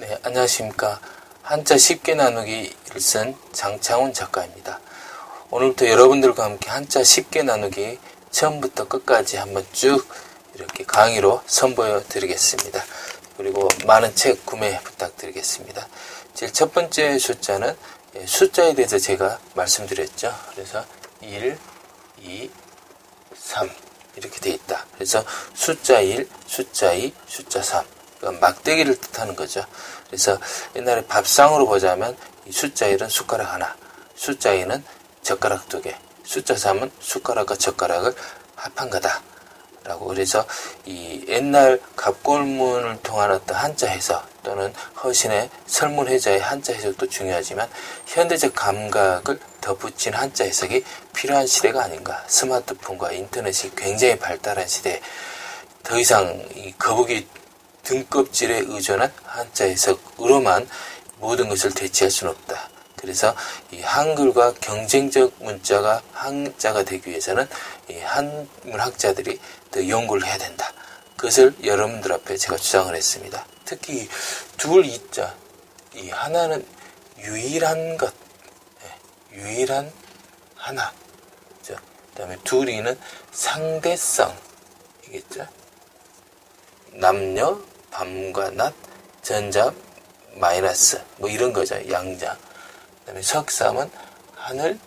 네, 안녕하십니까. 한자 쉽게 나누기를 쓴 장창훈 작가입니다. 오늘부터 여러분들과 함께 한자 쉽게 나누기 처음부터 끝까지 한번 쭉 이렇게 강의로 선보여 드리겠습니다. 그리고 많은 책 구매 부탁드리겠습니다. 제일 첫 번째 숫자는 예, 숫자에 대해서 제가 말씀드렸죠. 그래서 1, 2, 3 이렇게 돼 있다. 그래서 숫자 1, 숫자 2, 숫자 3 그러니까 막대기를 뜻하는 거죠. 그래서 옛날에 밥상으로 보자면 숫자 1은 숟가락 하나, 숫자 2는 젓가락 두 개, 숫자 3은 숟가락과 젓가락을 합한 거다. 라고 그래서 이 옛날 갑골문을 통한 어떤 한자 해석 또는 허신의 설문회자의 한자 해석도 중요하지만 현대적 감각을 덧붙인 한자 해석이 필요한 시대가 아닌가 스마트폰과 인터넷이 굉장히 발달한 시대에 더 이상 이 거북이 등껍질에 의존한 한자 해석으로만 모든 것을 대체할 수는 없다. 그래서 이 한글과 경쟁적 문자가 한자가 되기 위해서는 이 한문학자들이 더 연구를 해야 된다. 그것을 여러분들 앞에 제가 주장을 했습니다. 특히 둘 이자 이 하나는 유일한 것, 네, 유일한 하나. 그 다음에 둘이는 상대성이겠죠. 남녀, 밤과 낮, 전자, 마이너스, 뭐 이런 거죠. 양자. 그 다음에 석삼은 하늘,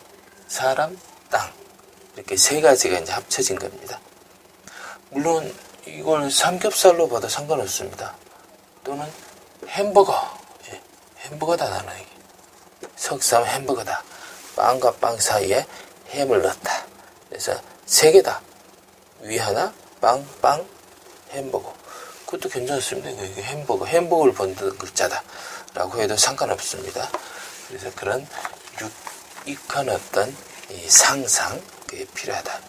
사람, 땅. 이렇게 세 가지가 이제 합쳐진 겁니다. 물론 이걸 삼겹살로 봐도 상관없습니다. 또는 햄버거. 예, 햄버거다 나는. 석삼 햄버거다. 빵과 빵 사이에 햄을 넣었다. 그래서 세 개다. 위 하나, 빵, 빵, 햄버거. 그것도 괜찮습니다. 이게 햄버거, 햄버거를 번든 글자다. 라고 해도 상관없습니다. 그래서 그런 유익한 어떤 상상, 그게 필요하다.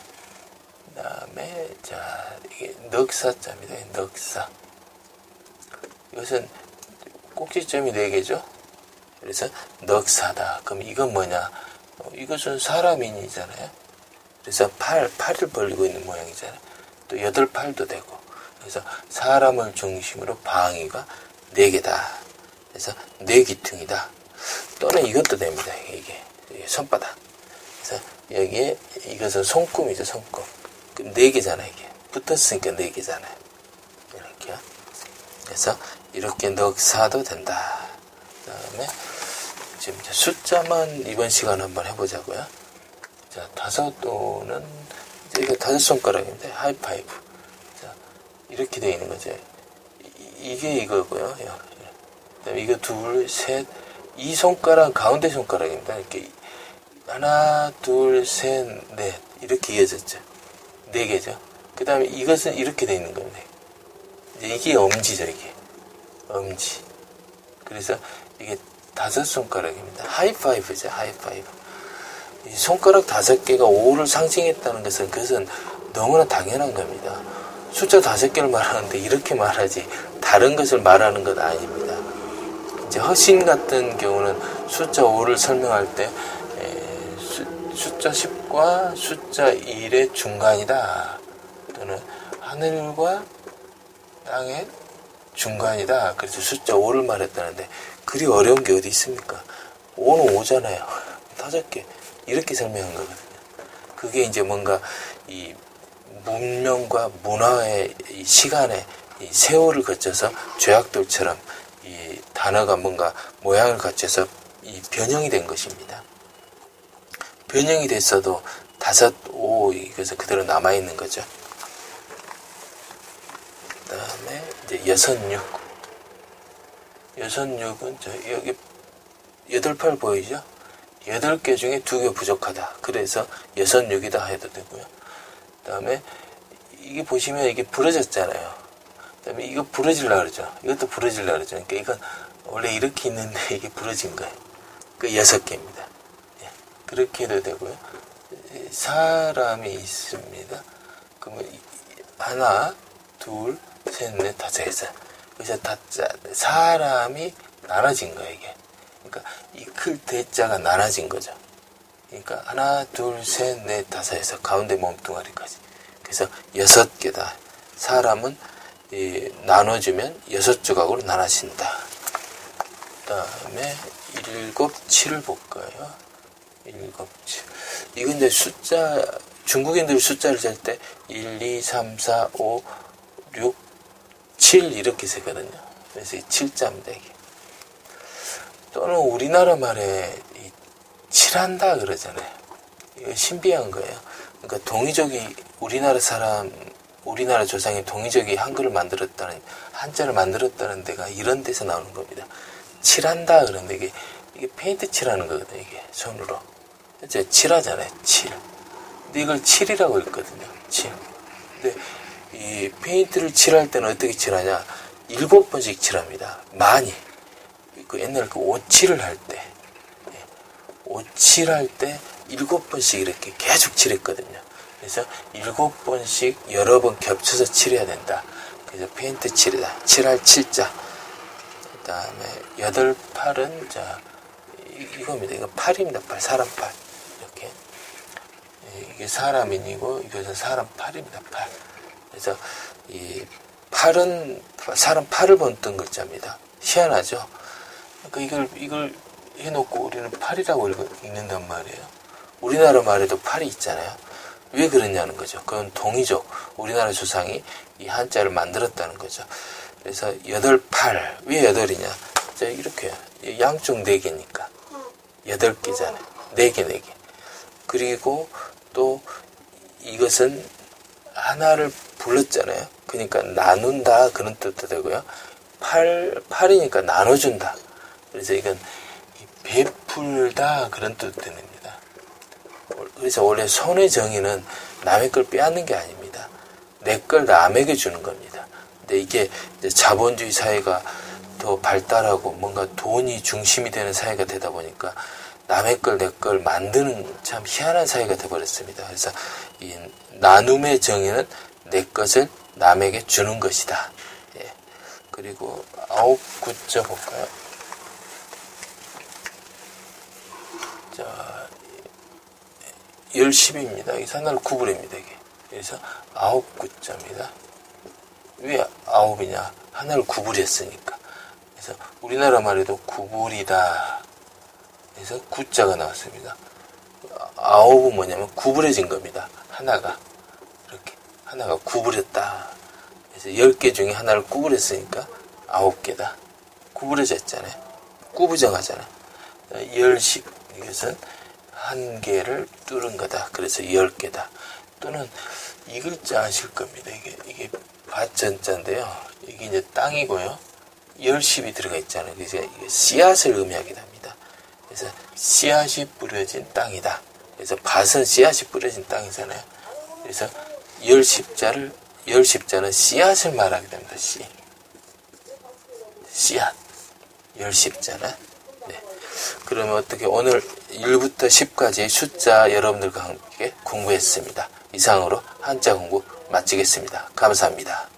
그 다음에, 자, 이게 넉사자입니다. 넉사. 이것은 꼭지점이 4개죠. 그래서 넉사다. 그럼 이건 뭐냐? 어, 이것은 사람인이잖아요. 그래서 팔, 팔을 벌리고 있는 모양이잖아요. 또 여덟 팔도 되고. 그래서 사람을 중심으로 방위가 4개다. 그래서 뇌기퉁이다. 또는 이것도 됩니다. 이게, 이게 손바닥. 그래서 여기에 이것은 손금이죠. 손금. 네 개잖아요. 이게 붙었으니까 네 개잖아요. 이렇게요. 그래서 이렇게 넉사도 된다. 그 다음에 지금 숫자만 이번 시간 한번 해보자고요. 자 다섯 이제 이거 다섯 손가락인데 하이파이브. 자 이렇게 되어 있는 거죠. 이, 게 이거고요. 그다음에 이거 둘, 셋, 이 손가락 가운데 손가락입니다. 이렇게 하나, 둘, 셋, 넷 이렇게 이어졌죠. 네 개죠. 그 다음에 이것은 이렇게 되어 있는 겁니다. 이제 이게 엄지죠, 이게. 엄지. 그래서 이게 다섯 손가락입니다. 하이파이브죠, 하이파이브. 이 손가락 다섯 개가 5를 상징했다는 것은 그것은 너무나 당연한 겁니다. 숫자 다섯 개를 말하는데 이렇게 말하지 다른 것을 말하는 것 아닙니다. 이제 허신 같은 경우는 숫자 5를 설명할 때 숫자 10과 숫자 1의 중간이다. 또는 하늘과 땅의 중간이다. 그래서 숫자 5를 말했다는데 그리 어려운 게 어디 있습니까? 5는 5잖아요. 다섯 개. 이렇게 설명한 거거든요. 그게 이제 뭔가 이 문명과 문화의 시간의 세월을 거쳐서 죄악들처럼 이 단어가 뭔가 모양을 갖춰서 이 변형이 된 것입니다. 변형이 됐어도 다섯, 오, 이것서 그대로 남아있는 거죠. 그 다음에 이제 여섯, 육. 여섯, 육은 저 여기 여덟 팔 보이죠? 여덟 개 중에 두 개 부족하다. 그래서 여섯, 육이다 해도 되고요. 그 다음에 이게 보시면 이게 부러졌잖아요. 그 다음에 이거 부러질라 그러죠. 이것도 부러질라 그러죠. 그러니까 이건 원래 이렇게 있는데 이게 부러진 거예요. 그 여섯 개입니다. 그렇게 해도 되고요. 사람이 있습니다. 그러면 하나, 둘, 셋, 넷, 다섯, 여섯. 그래서 다 사람이 나눠진 거예요, 이게. 그러니까 이 클 대자가 나눠진 거죠. 그러니까 하나, 둘, 셋, 넷, 다섯, 여섯. 가운데 몸뚱아리까지. 그래서 여섯 개다. 사람은 나눠주면 여섯 조각으로 나눠진다. 다음에 일곱 칠을 볼까요? 일곱 칠. 이거 이제 숫자, 중국인들이 숫자를 셀 때 1, 2, 3, 4, 5, 6, 7 이렇게 세거든요. 그래서 이 7자입니다, 이게. 또는 우리나라 말에 이 칠한다 그러잖아요. 신비한 거예요. 그러니까 동이족이 우리나라 사람, 우리나라 조상이 동이족이 한글을 만들었다는, 한자를 만들었다는 데가 이런 데서 나오는 겁니다. 칠한다 그러는데 이게, 이게 페인트 칠하는 거거든요, 이게. 손으로. 이제 칠하잖아요, 칠. 근데 이걸 칠이라고 읽거든요, 칠. 근데 이 페인트를 칠할 때는 어떻게 칠하냐? 일곱 번씩 칠합니다. 많이. 그 옛날 그 오칠을 할 때, 예, 오칠할 때 일곱 번씩 이렇게 계속 칠했거든요. 그래서 일곱 번씩 여러 번 겹쳐서 칠해야 된다. 그래서 페인트 칠이다. 칠할 칠자. 그 다음에 여덟 팔은 자 이- 이겁니다. 이거 팔입니다. 팔 사람 팔 이렇게 예, 이게 사람인이고 이것은 사람 팔입니다. 팔. 그래서 이 팔은 사람 팔을 본뜬 글자입니다. 희한하죠. 그러니까 이걸 이걸 해놓고 우리는 팔이라고 읽- 읽는단 말이에요. 우리나라 말에도 팔이 있잖아요. 왜 그러냐는 거죠. 그건 동이족 우리나라 조상이 이 한자를 만들었다는 거죠. 그래서 여덟 팔. 왜 여덟이냐? 자, 이렇게 양쪽 네 개니까 여덟 개잖아요. 네 개, 네 개. 그리고 또 이것은 하나를 불렀잖아요. 그러니까 나눈다 그런 뜻도 되고요. 팔 팔이니까 나눠준다. 그래서 이건 이 베풀다 그런 뜻도 됩니다. 그래서 원래 손의 정의는 남의 걸 빼앗는 게 아닙니다. 내 걸 남에게 주는 겁니다. 근데 이게 자본주의 사회가 더 발달하고 뭔가 돈이 중심이 되는 사회가 되다 보니까 남의 걸 내 걸 만드는 참 희한한 사회가 되어버렸습니다. 그래서 이 나눔의 정의는 내 것을 남에게 주는 것이다. 예. 그리고 아홉 구자 볼까요? 자, 열십입니다. 이게 하나를 구부립니다. 이게. 그래서 아홉 구자입니다. 왜 아홉이냐? 하나를 구부렸으니까. 그래서 우리나라 말에도 구부리다. 그래서 구자가 나왔습니다. 아홉은 뭐냐면 구부려진 겁니다. 하나가. 이렇게. 하나가 구부렸다. 그래서 열개 중에 하나를 구부렸으니까 아홉 개다. 구부러졌잖아요. 구부정하잖아요. 열십. 이것은 한 개를 뚫은 거다. 그래서 열 개다. 또는 이 글자 아실 겁니다. 이게, 이게 밭전자인데요. 이게 이제 땅이고요. 열십이 들어가 있잖아요. 그래서 이게 씨앗을 의미하게 됩니다. 그래서 씨앗이 뿌려진 땅이다. 그래서 밭은 씨앗이 뿌려진 땅이잖아요. 그래서 열십자를 열십자는 씨앗을 말하게 됩니다. 씨. 씨앗. 열십자는 네. 그러면 어떻게 오늘 1부터 10까지 숫자 여러분들과 함께 공부했습니다. 이상으로 한자 공부 마치겠습니다. 감사합니다.